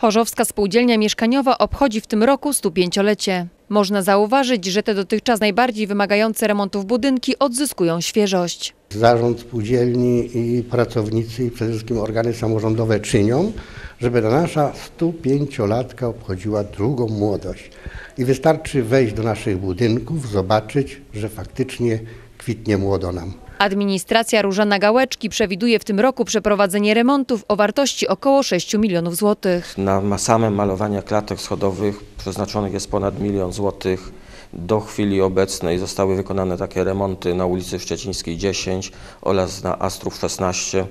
Chorzowska Spółdzielnia Mieszkaniowa obchodzi w tym roku 105-lecie. Można zauważyć, że te dotychczas najbardziej wymagające remontów budynki odzyskują świeżość. Zarząd spółdzielni i pracownicy i przede wszystkim organy samorządowe czynią, żeby nasza 105-latka obchodziła drugą młodość. I wystarczy wejść do naszych budynków, zobaczyć, że faktycznie kwitnie młodo nam. Administracja Różana Gałeczki przewiduje w tym roku przeprowadzenie remontów o wartości około 6 milionów złotych. Na same malowanie klatek schodowych przeznaczonych jest ponad milion złotych. Do chwili obecnej zostały wykonane takie remonty na ulicy Szczecińskiej 10 oraz na Astrów 16.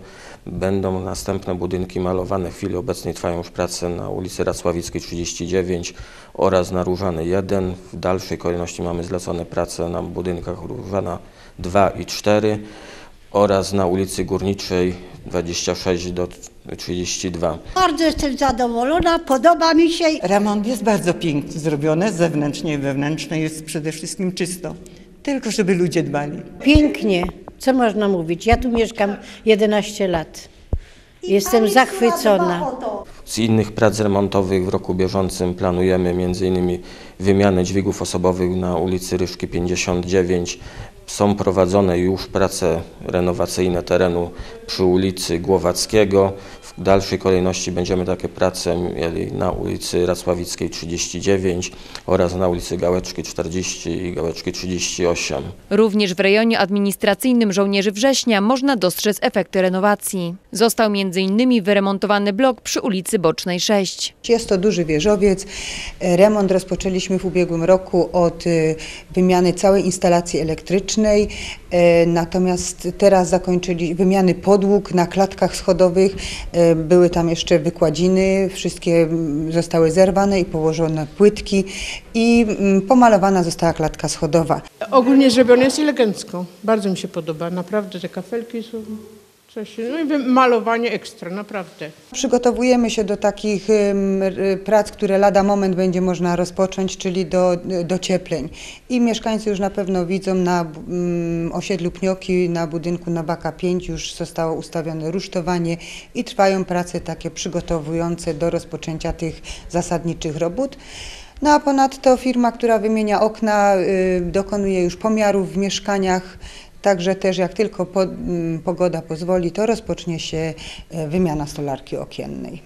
Będą następne budynki malowane. W chwili obecnej trwają już prace na ulicy Racławickiej 39 oraz na Różany 1. W dalszej kolejności mamy zlecone prace na budynkach Różana 2 i 4 oraz na ulicy Górniczej 26 do 32. Bardzo jestem zadowolona, podoba mi się. Remont jest bardzo pięknie zrobiony, zewnętrznie i wewnętrznie jest przede wszystkim czysto. Tylko żeby ludzie dbali. Pięknie, co można mówić? Ja tu mieszkam 11 lat. Jestem zachwycona. Z innych prac remontowych w roku bieżącym planujemy m.in. wymianę dźwigów osobowych na ulicy Ryszki 59. Są prowadzone już prace renowacyjne terenu przy ulicy Głowackiego. W dalszej kolejności będziemy takie prace mieli na ulicy Racławickiej 39 oraz na ulicy Gałeczki 40 i Gałeczki 38. Również w rejonie administracyjnym żołnierzy września można dostrzec efekty renowacji. Został m.in. wyremontowany blok przy ulicy Bocznej 6. Jest to duży wieżowiec. Remont rozpoczęliśmy w ubiegłym roku od e, wymiany całej instalacji elektrycznej, e, natomiast teraz zakończyli wymiany podłóg na klatkach schodowych. E, Były tam jeszcze wykładziny, wszystkie zostały zerwane i położone płytki i mm, pomalowana została klatka schodowa. Ogólnie zrobione jest elegancko. Bardzo mi się podoba. Naprawdę te kafelki są No i malowanie ekstra, naprawdę. Przygotowujemy się do takich prac, które lada moment będzie można rozpocząć, czyli do dociepleń. I mieszkańcy już na pewno widzą na osiedlu Pnioki, na budynku na Baka 5 już zostało ustawione rusztowanie i trwają prace takie przygotowujące do rozpoczęcia tych zasadniczych robót. No a ponadto firma, która wymienia okna, y, dokonuje już pomiarów w mieszkaniach, Także też jak tylko mm, pogoda pozwoli, to rozpocznie się e, wymiana stolarki okiennej.